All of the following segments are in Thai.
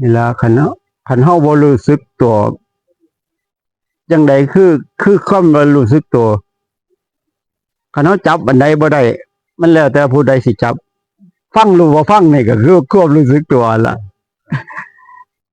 นี่ละคันเฮาคันเฮาบ่รู้สึกตัวจังใดคือคือความบ่รู้สึกตัวคันเฮาจับอันใดบ่ได้มันแล้วแต่ผู้ใดสิจับ ฟังรู้บ่าฟังนี่ก็คือความรู้สึกตัวล่ะ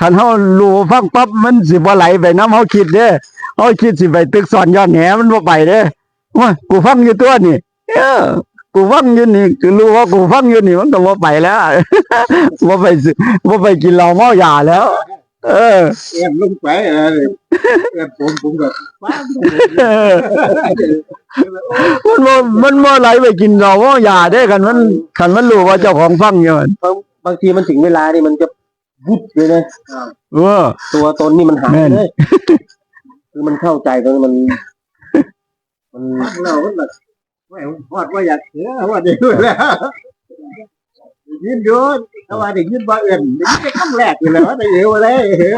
คันเฮารู้บ่ฟังปั๊บมันสิบ่ไหลไปน้ำเฮาคิดเด้เฮาคิดสิไปตึกสอนย้อนแหมันบ่ไปเด้โอ้ยกูฟังอยู่ตัวนี่เออ กูฟังอยู่นี่กูรู้ว่ากูฟังอยู่นี่มันก็บ่ไปแล้วบ่ไปสิบ่ไปกินเหล้าเมายาแล้ว เออเอ็มลงไปเออเอ็มผมผมแบบว้าวเออมันบ่มันบ่ไหลไปกินเหล้าเมายาเด้คันมันคันมันรู้ว่าเจ้าของฟังอยู่นั่นบางบางทีมันถึงเวลานี่มันจะวุบเลยนะเออตัวตนนี่มันหายแม่นเลยคือมันเข้าใจตรงนี้มัน มันฟังเรามันแบบ ไม่พอดว่าอยากเสือว่าเด็กด้วยแล้วยินดูถ้าว่าเด็กยินว่าเอื่นเด็กจะคำแรกอยู่แล้วแต่เอวอะไรเอว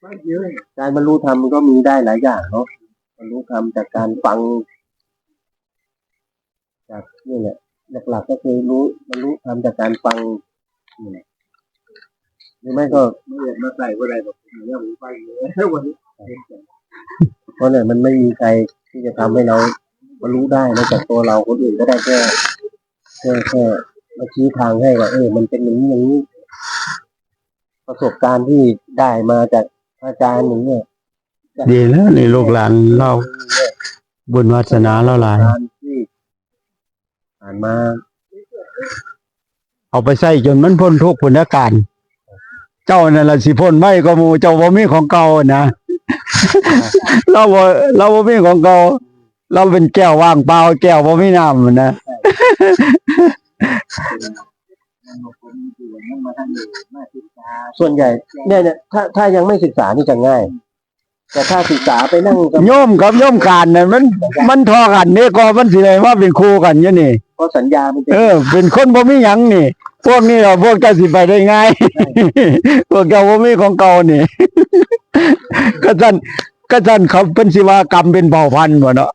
ไม่เยอะการบรรลุธรรมมันก็มีได้หลายอย่างเนาะบรรลุธรรมจากการฟัง จากนี่แหละหลักๆก็คือรู้บรรลุธรรมจากการฟังนี่แหละหรือไม่ก็ไม่อยากมาใส่ว่าอะไรแบบนี้ผมไปเลยวันนี้เพราะเนี่ยมันไม่มีใคร ที่จะทำให้เราบรรลุได้นอกจากตัวเราคนอื่นก็ได้แค่แค่แค่มาชี้ทางให้ว่าเออมันเป็นอย่างนี้อย่างนี้ประสบการณ์ที่ได้มาจากอาจารย์อย่างเนี้ยดีแล้วนี่ลูกหลานเราบุญวาสนาเราหลายการที่ผ่านมา เอาไปใส่จนมันพ้นทุกข์พ้นอาการ เจ้านั่นล่ะสิพ้นไม่ก็หมู่เจ้าบ่มีของเก่านะ เราบ่เราบ่มีของเก่าเราเป็นแก้วว่างเปล่าแก้วบ่มีน้ำนะส่วนใหญ่เนี่ยเนี่ยถ้าถ้ายังไม่ศึกษานี่จะง่าย แต่ถ้าศึกษาไปนั่งกับโยมกับโยมการน่ะมัน มันทอกันนี่ก็มันสิได้ว่าเป็นคู่กันอยู่นี่เพราะสัญญามันจะเออ เป็นคนบ่มีหยังนี่ พวกนี้เราพวกเจ้าสิไปได้ง่าย พวกเจ้าบ่มีของเก่านี่ ก็ซั่นก็ซั่นเขาเป็นสิว่ากรรมเป็นเผ่าพันธุ์บ่เนาะ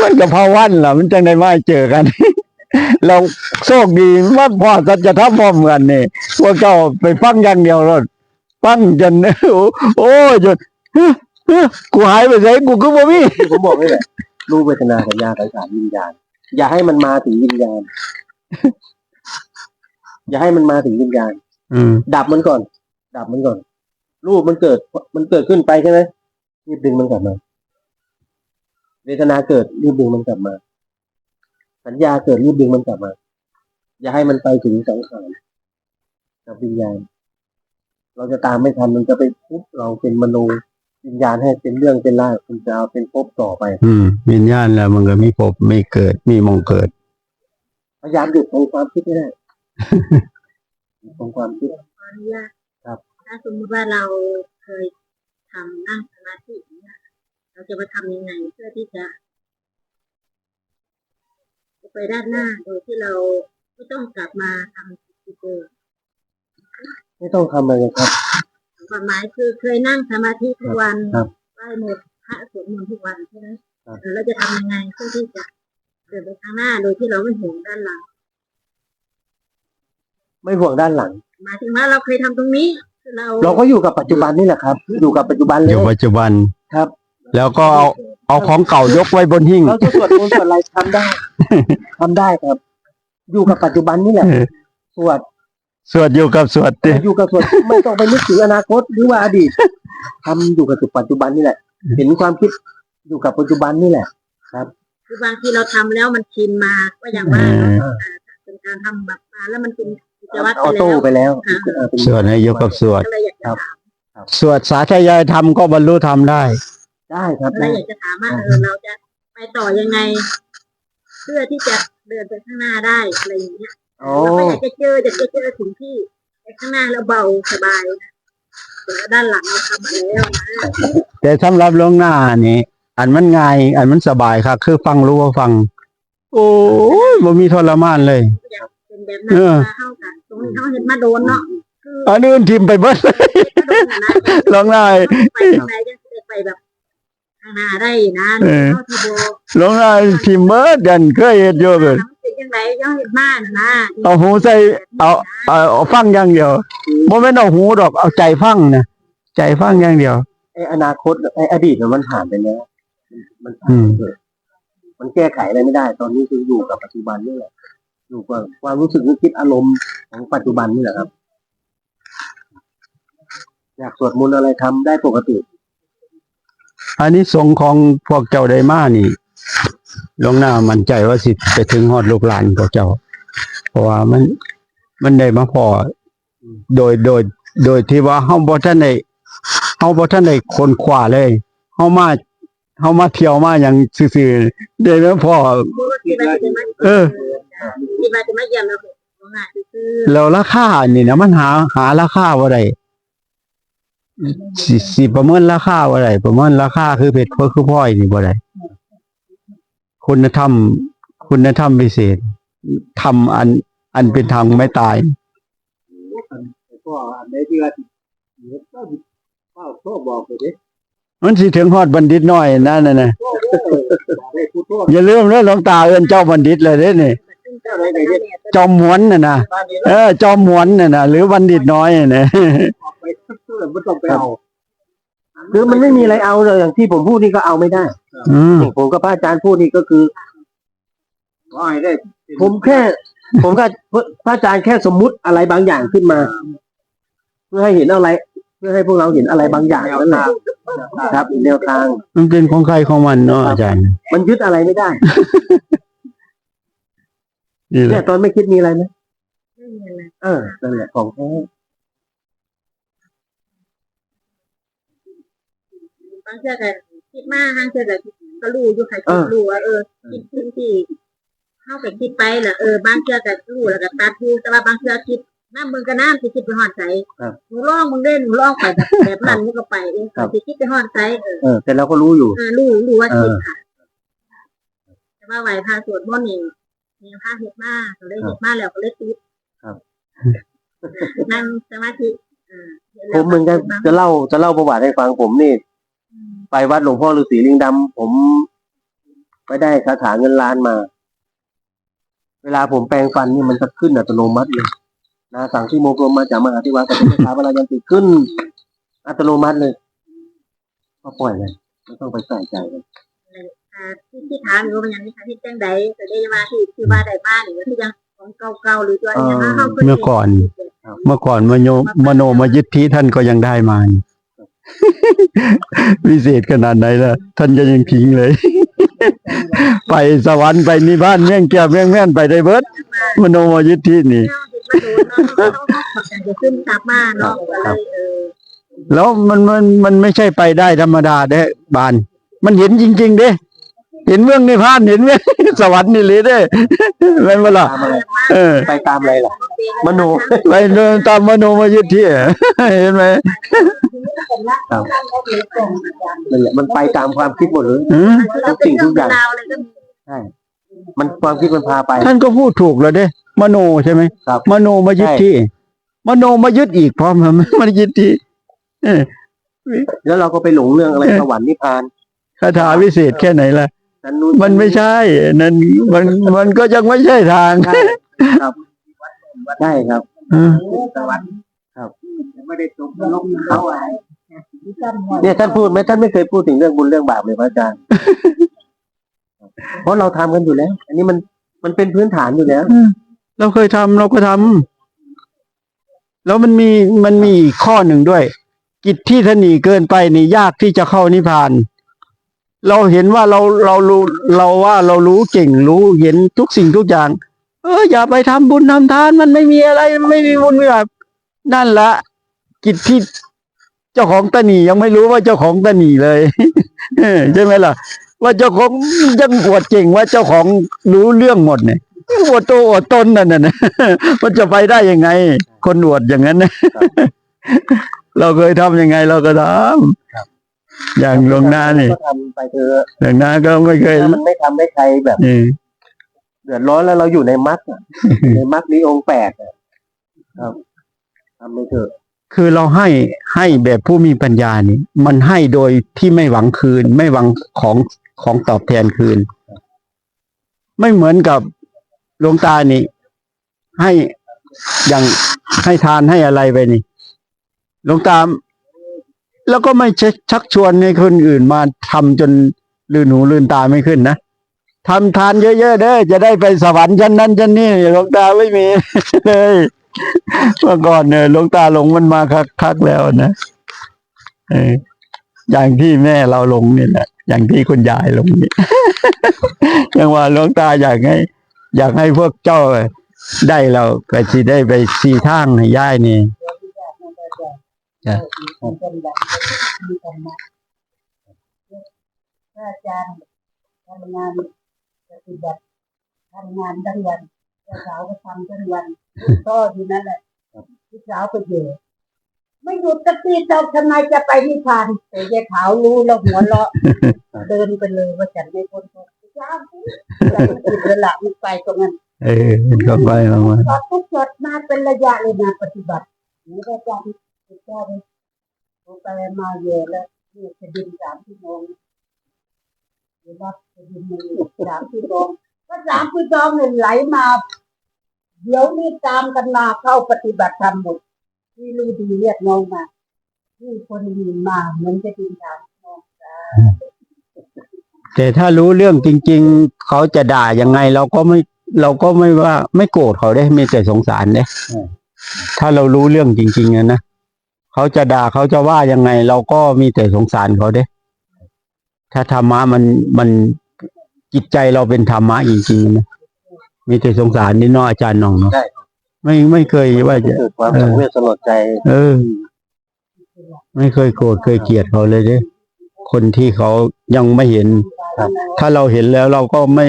มันก็เผ่าพันธุ์ล่ะ มันจังได้มาเจอกัน เราโชคดีว่าพ่อสัจธรรมพร้อมกันนี่พวกเจ้าไปฟังอย่างเดียวรถฟังจนโอ้โอ้ยจนเฮ้ยเฮ้ยกูหายไปไสกูก็บ่มีที่ผมบอกนี่แหละรูปเวทนาสัญญาสังขารวิญญาณ อย่าให้มันมาถึงวิญญาณ อย่าให้มันมาถึงวิญญาณอืมดับมันก่อน ดับมันก่อน รูปมันเกิด มันเกิดขึ้นไปใช่ไหมรีบดึงมันกลับมา เวทนาเกิดรีบดึงมันกลับมา สัญญาเกิดรีบดึงมันกลับมา อย่าให้มันไปถึงสังขารกับวิญญาณ เราจะตามไม่ทันมันจะไปปุ๊บเราเป็นมโนวิญญาณให้เป็นเรื่องเป็นราวคุณจะเอาเป็นภพต่อไป อืมวิญญาณแล้วมันก็มีภพมีเกิดมีมงเกิดพยายามหยุดตรงความคิดไม่ได้ หยุดตรงความคิดขออนุญาตครับ ถ้าสมมติว่าเราเคยทำนั่งสมาธิอย่างเนี่ยเราจะมาทำยังไงเพื่อที่จะจะไปด้านหน้าโดยที่เราไม่ต้องกลับมาทำสิ่งเดิมไม่ต้องทำอะไรเลยครับความหมายคือเคยนั่งสมาธิทุกวันครับไหว้หมดพระสวดมนต์ทุกวันใช่ไหมครับแล้วเราจะทำยังไงเพื่อที่จะเดินไปข้างหน้าโดยที่เราไม่เห็นด้านหลัง ไม่ห่วงด้านหลัง หมายถึงว่าเราเคยทำตรงนี้คือเราเราก็อยู่กับปัจจุบันนี่แหละครับ อยู่กับปัจจุบันเลอยยู่ปัจจุบัน ครับ แล้วก็เอาเอาของเก่ายกไว้บนหิ้ง เราจะสวดมนต์สวดอะไรทำได้ทำได้ครับ อยู่กับปัจจุบันนี่แหละเออ สวดสวดอยู่กับสวดติอยู่กับสวดไม่ต้องไปนึกถึงอนาคตหรือว่าอดีตทำอยู่กับปัจจุบันนี่แหละ เห็นความคิดอยู่กับปัจจุบันนี่แหละ คือบางทีเราทำแล้วมันชินมาก็อย่างว่าเนอะอ่าเป็นการทำแบบมาแล้วมันเป็น กิจวัตรออไปโต้แล้วไปแล้วอ่าเออเป็นสวดให้อยู่กับสวด ก็เลยอยากจะถามสวดสาธยายธรรมก็บรรลุธรรมได้ ได้ครับก็เลได้ ยอยากจะถามว่าเออเราจะไปต่อยังไง เพื่อที่จะเดินไปข้างหน้าได้อะไรอย่างเงี้ยอ๋อเราก็อยากจะเจออยากจะเจอถึงที่ไปข้างหน้าแล้วเบาสบายนะแต่ด้านหลังเราทำมาแล้วนะแต่สำหรับลวงหน้านี่อันมันง่าย อันมันสบายครับคือฟังรู้ว่าฟัง โอ้ยบ่มีทรมานเลย อยาก เป็นแบบนั้นเออมาเข้ากันตรงนี้เขาเห็นมาโดนเนาะคืออันอื่นทิมไปเบิดมาโดนนะนะลองได้ไปข้างในจะได้ไปแบบข้างหน้าได้นะเออเข้าที่โบลวงหน้าทิมเบิดกันเคยเฮ็ดอยู่เกิดเป็นยังไงใดย่อเห็นมากนะเอาหูใส่เอาเอาเอาฟังอย่างเดียวโมเมนต์เอาหูดอกเอาใจฟังนะใจฟังอย่างเดียวไอ้อนาคตไอ้อดีตเนี่ยมันผ่านไปแล้วมันผ่านอืมไปเถอะมันแก้ไขอะไรไม่ได้ ตอนนี้คืออยู่กับปัจจุบันนี่แหละ อยู่กับความรู้สึกนึกคิดอารมณ์ของปัจจุบันนี่แหละครับ อยากสวดมนต์อะไรทำได้ปกติ อันนี้สงส์ของพวกเจ้าไดมานี่หลวงหน้ามั่นใจว่าสิไปถึงฮอดลูกหลานพวกเจ้า เพราะว่ามันมันได้มาพอโดยโดย โดยที่ว่าเฮาบ่ทันได้เฮาบ่ทันได้ค้นคว้าเลยเฮามาเฮามาเที่ยวมาหยังซื่อๆได้มาพอคิดว่าจะมาเออ คิดว่าจะมาเยี่ยมแล้วง่ายคือแล้วราคานี่นะมันหาหาราคาบ่ได้สิสิประเมินราคาบ่ได้ประเมินราคาคือเพชรเพื่อคือพลอยนี่บ่ได้คุณธรรม คุณธรรมพิเศษทำอัน อันเป็นทางไม่ตายก็อันใดที่ว่าเดี๋ยวก็เฝ้าโทรบอกไปดิมันสิถึงฮอดบัณฑิตน้อยนั่นน่ะนะโอ้โหได้ผู้โทษอย่าลืมเด้อหลวงตาเอิ้นเจ้าบัณฑิตเลยเด้นี่เจ้าใดใดเฮ็ดจอมหมวนน่ะนะบ้านนี้เออ จอมหมวนน่ะนะหรือบัณฑิตน้อยน่ะนะออกไปทุกๆเลยไม่ต้องไปเอาคือมันไม่มีอะไรเอาเลยอย่างที่ผมพูดนี่ก็เอาไม่ได้อืมผมกับพระอาจารย์พูดนี่ก็คือขอให้ได้ผมแค่ ผมก็พระอาจารย์แค่สมมุติอะไรบางอย่างขึ้นมา เพื่อให้เห็นอะไร เพื่อให้พวกเราเห็นอะไรบางอย่างนั่นแหละครับแนวทาง มันเป็นของใครของมันเนาะอาจารย์ มันยึดอะไรไม่ได้ นี่แหเนี่ยละตอนไม่คิดมีอะไรไหมไม่มีอะไรเออนั่นแหละของแท้บางเชื่อกันคิดมากบางเชื่อกันก็รู้อยู่ใครก็รู้ว่าเออคิดสิ่งที่เข้าไปคิดไปแหละเออบางเชื่อกันรู้แล้วก็ตัดอยู่แต่ว่าบางเชื่อคิดน้ามึงก็น้ำสิคิดไปหอดใจหนูร้องมึงเล่นหนูร้องไปแบบแบบนั้นมึงก็ไปเองสิคิดไปหอดใจเออเออแต่เราก็รู้อยู่ เออรู้รู้ว่าคิดค่ะแต่ว่าไหวพาสวดมนต์นี่ มีพาเห็ดมากก็เลยเห็ดมากแล้วก็เลยติดครับนั่งสมาธิเออผมเหมือนกันจะเล่าจะเล่าประวัติให้ฟังผมนี่ ไปวัดหลวงพ่อฤาษีลิงดำผมไปได้คาถาเงินล้านมา เวลาผมแปรงฟันนี่มันจะขึ้นอัตโนมัติเลยนะสั่งที่โมกรมมาจากมหาธิวาสกับพระสาบรายันติขึ้น อัตโนมัติเลยก็ปล่อยเลยไม่ต้องไปใส่ใจเลยอ่า ที่ที่ถามอยู่ว่าอย่างนี้ค่ะที่จังใดแต่ได้ว่าที่ที่ว่าได้บ้านหรือว่าที่ยังของเก่าๆหรือตัวอย่างนั้นเขาเมื่อก่อน เมื่อก่อนมโนมโนมยิทธิท่านก็ยังได้มานี่วิเศษขนาดไหนล่ะ ท่านก็ยังทิ้งเลย ไปสวรรค์ไปนิพพานแม่งแก้วแม่งแม่นไปได้เบิดมโนมยิทธินี่มาดูเนาะเขาจะขึ้นกลับมาเนาะก็เลยเออแล้วมันมันมันไม่ใช่ไปได้ธรรมดาเด้บาน มันเห็นจริง ๆ เด้ เห็นเมืองนิพพานเห็นเมืองสวรรค์นี่เลยเด้แม่นบ่ล่ะตามอะไรเออไปตามอะไรล่ะมโนไปเดินตามมโนมยิทธิอะเห็นไหมนั่นแหละมันไปตามความคิดหมดเลยอืมเราเป็นเรื่องเป็นราวอะไรก็ใช่มันความคิดมันพาไป ท่านก็พูดถูกแล้วเด้ มโนใช่ไหมครับมโนมายึดที่ มโนมายึดอีกพร้อมมันมันยึดที่เออแล้วเราก็ไปหลงเรื่องอะไรสวรรค์นิพพานคาถาวิเศษแค่ไหนล่ะ นั้นนู้นมันไม่ใช่ นั่นมันมันก็ยังไม่ใช่ทางใช่ครับใช่ครับเออสวรรค์ครับไม่ได้ตกนรกเขาอะไรเนี่ยท่านพูดไหมท่านไม่เคยพูดถึงเรื่องบุญเรื่องบาปเลยพระอาจารย์เพราะเราทำกันอยู่แล้ว อันนี้มันมันเป็นพื้นฐานอยู่แล้วเราเคยทำเราก็ทำแล้วมันมีมันมีอีกข้อหนึ่งด้วย กิจที่ถนีเกินไปนี่ยากที่จะเข้านิพพาน เราเห็นว่าเราเรารู้เราว่าเรารู้เก่งรู้เห็นทุกสิ่งทุกอย่าง เอออย่าไปทำบุญทำทานมันไม่มีอะไรมันไม่มีบุญไม่แบบนั่นละกิจที่เจ้าของตะหนียังไม่รู้ว่าเจ้าของตะหนีเลยใช่ไหมล่ะ ว่าเจ้าของยังอวดเก่งว่าเจ้าของรู้เรื่องหมดเนี่ยอวดโตวอวดตนนั่นน่ะมันจะไปได้ยังไง คนอวดอย่างนั้นนะเราเคยทำยังไงเราก็ทำ อย่างหลวงหน้านี่ก็ทำไปเถอะหลวงหน้าก็ไม่เคยถ้ามันไม่ทำให้ใครแบบเออเดือดร้อนแล้วเราอยู่ในมรรคอะในมรรคนี้องค์แปดอะครับทำไปเถอะคือเราให้ให้แบบผู้มีปัญญานี่ มันให้โดยที่ไม่หวังคืน ไม่หวังของของตอบแทนคืน ไม่เหมือนกับหลวงตานี่ ให้อย่างให้ทานให้อะไรไปนี่หลวงตา แล้วก็ไม่ชักชวนให้คนอื่นมาทำจนลืนหูลืนตาไม่ขึ้นนะทำทานเยอะๆเด้อจะได้ไปสวรรค์ชั้นนั้นชั้นนี้หลวงตาไม่มีเลยเมื่อก่อนเนี่ยหลวงตาหลงมันมาคักๆแล้วนะออย่างที่แม่เราหลงนี่แหละอย่างที่คุณยายหลงนี่ยังว่าหลวงตาอยากให้ อยากให้พวกเจ้าได้เราก็สิได้ไปสีทางให้ย่ายนี่ จ้ะเป็นแบบมีธรรมะพระอาจารย์ทำงานปฏิบัติทำงานทั้งวันสาวก็ทำทั้งวันก็อยู่นั่นแหละพี่สาวไปเยอะไม่หยุดกะตีเจ้าทำไมจะไปนิพพานแต่ยายขาวรู้แล้วหัวเราะเดินไปเลยว่าฉันไม่พ้นทุกข์เจ้าจะไปกินเวลามันไปตรงนั้นเออก็ไปลงมาทุกจอดมาเป็นระยะเลยนะปฏิบัตินี่ก็จะมีเจ้าเลยไปมาเยอะแล้วนี่จะบินสามชั่วโมงเดี๋ยวรับจะบินมาอีกสามชั่วโมงก็สามชั่วโมงเนี่ยไหลมา เดี๋ยวนี้ตามกันมาเข้าปฏิบัติธรรมหมดที่รู้ดีเรียกน้องมาที่คนมีมาเหมือนจะบินสามชั่วโมงจ้าแต่ถ้ารู้เรื่องจริง ๆ เขาจะด่ายังไงเราก็ไม่เราก็ไม่ว่าไม่โกรธเขาได้มีแต่สงสารเด้ถ้าเรารู้เรื่องจริงๆอะนะ เขาจะด่าเขาจะว่ายังไง เราก็มีแต่สงสารเขาเด้ ถ้าธรรมะมันมันจิตใจเราเป็นธรรมะจริงๆนะมีแต่สงสารนี่เนาะอาจารย์น้องเนาะใช่ ไม่ไม่เคยว่าจะ เกิดความสังเวชสลดใจ เออ ไม่เคยโกรธเคยเกลียดเขาเลยเด้คนที่เขายังไม่เห็น ครับ ถ้าเราเห็นแล้วเราก็ไม่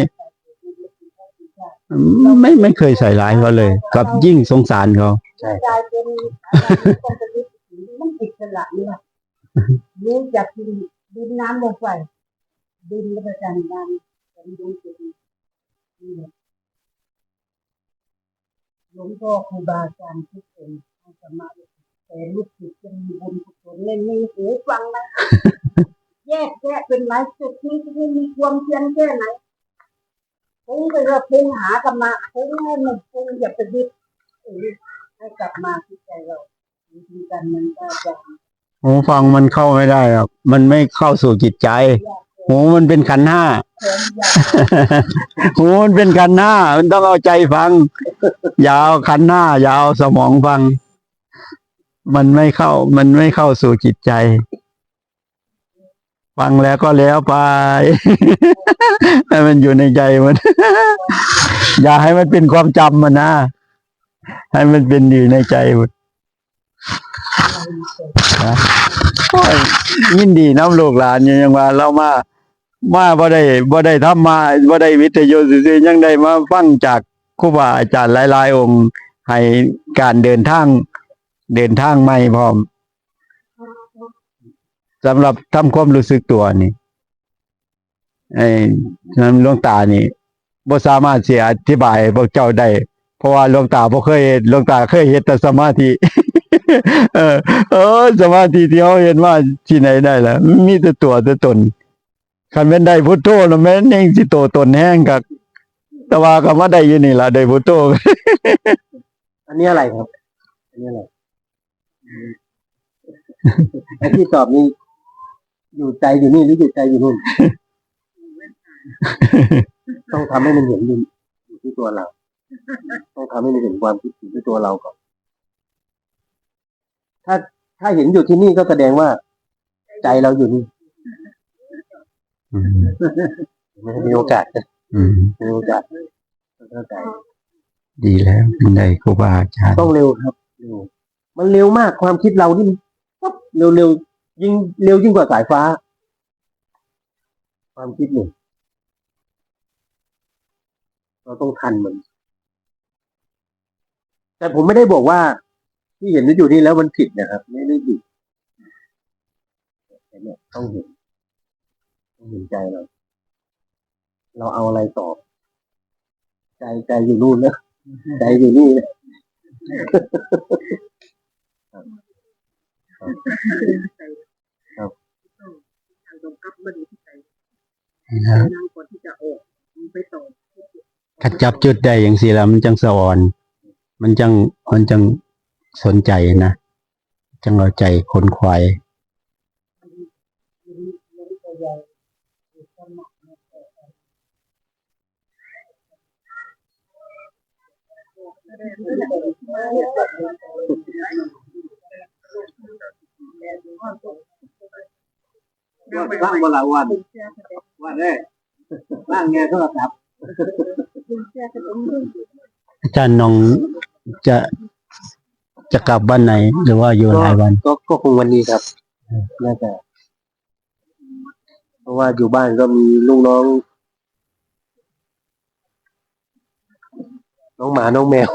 ไม่ไม่เคยใส่ร้ายเขาเลยกลับยิ่งสงสารเขา ใช่ กลายเป็น อะไรต้องเป็นวิถีมันติดสละรู้จักดินดินน้ำลงไปดินและประจันน้ำเป็นดวงจิตหลวงพ่อครูบาอาจารย์ทุกคนให้สมาธิแต่ลูกศิษย์จะมีบุญกุศลไม่มีหูฟังนะแยกแยะเป็นหลายจุดนี้ที่มีความเพียรแค่ไหนพุ่งไปเราพุ่งหากรรมาพุ่งให้มันพุ่งอย่าไปยึดให้กลับมาที่ใจเรา ทีการมันก็จะหูฟังมันเข้าไม่ได้หรอกมันไม่เข้าสู่จิตใจ หูมันเป็นขันห้า หูมันเป็นขันธ์ห้า มันต้องเอาใจฟังอยาวขันธ์ห้าอยาวสมองฟัง มันไม่เข้า มันไม่เข้าสู่จิตใจ ฟังแล้วก็แล้วไปให้มันอยู่ในใจมัน อย่าให้มันเป็นความจำมันนะ ให้มันเป็นอยู่ในใจมัน โอ้ยยินดีน้ำลูกหลานอยู่ยังว่าเรามา มาบ่ได้บ่ได้ทำมาบ่ได้วิทยุซื่อๆยังได้มาฟังจากครูบาอาจารย์หลายๆ องค์ ให้การเดินทาง เดินทางใหม่พร้อมสำหรับทำความรู้สึกตัวนี่ไอ้นั้นหลวงตานี่บ่สามารถเสียอธิบายพวกเจ้าได้ เพราะว่าหลวงตาบ่เคยหลวงตาเคยเฮ็ดแต่สมาธิ เออ เออ สมาธิที่เขาเห็นว่าที่ไหนได้ล่ะ มีแต่ตัวแต่ตนคันเป็นได้พุทโธแล้วแม่นเองสิโตตนแห้งกักแต่ว่าก็มาได้อยู่นี่ล่ะได้พุทโธอันนี้อะไรครับ อันนี้อะไรไอ้ที่ตอบนี่อยู่ใจอยู่นี่หรืออยู่ใจอยู่นู่น ต้องทำให้มันเห็นอยู่อยู่ที่ตัวเรา ต้องทำให้มันเห็นความคิดอยู่ที่ตัวเราก่อน ถ้าถ้าเห็นอยู่ที่นี่ก็แสดงว่า ใจเราอยู่นี่อืมมันมีโอกาสนะอืมมีโอกาสเข้าใจดีแล้วมันได้ครูบาอาจารย์ต้องเร็วครับเร็วมันเร็วมากความคิดเรานี่มันปั๊บเร็วเร็วยิ่งเร็วยิ่งกว่าสายฟ้า ความคิดหนึ่งเราต้องทันมัน แต่ผมไม่ได้บอกว่า ที่เห็นอยู่นี่แล้วมันผิดนะครับ ไม่ได้ผิดแต่เนี่ยต้องเห็นต้องเห็นใจเราเราเอาอะไรตอบ ใจใจอยู่นู่นนะใจอยู่นี่นะครับทางตรงกับมันที่ใจนะนางคนที่จะออกมันไปต่อขัดจับจุดได้อย่างสิแล้วมันจังสะอ่อน มันจังมันจังสนใจนะ จังเอาใจคนควายร่างบลาวันวันแรกร่างไงโทรศัพท์อาจารย์น้อง จะจะกลับวันไหน หรือว่าอยู่หลายวัน ก็ก็คงวันนี้ครับน่าจะเพราะว่าอยู่บ้านก็มีลูกน้อง น้องหมาน้องแมว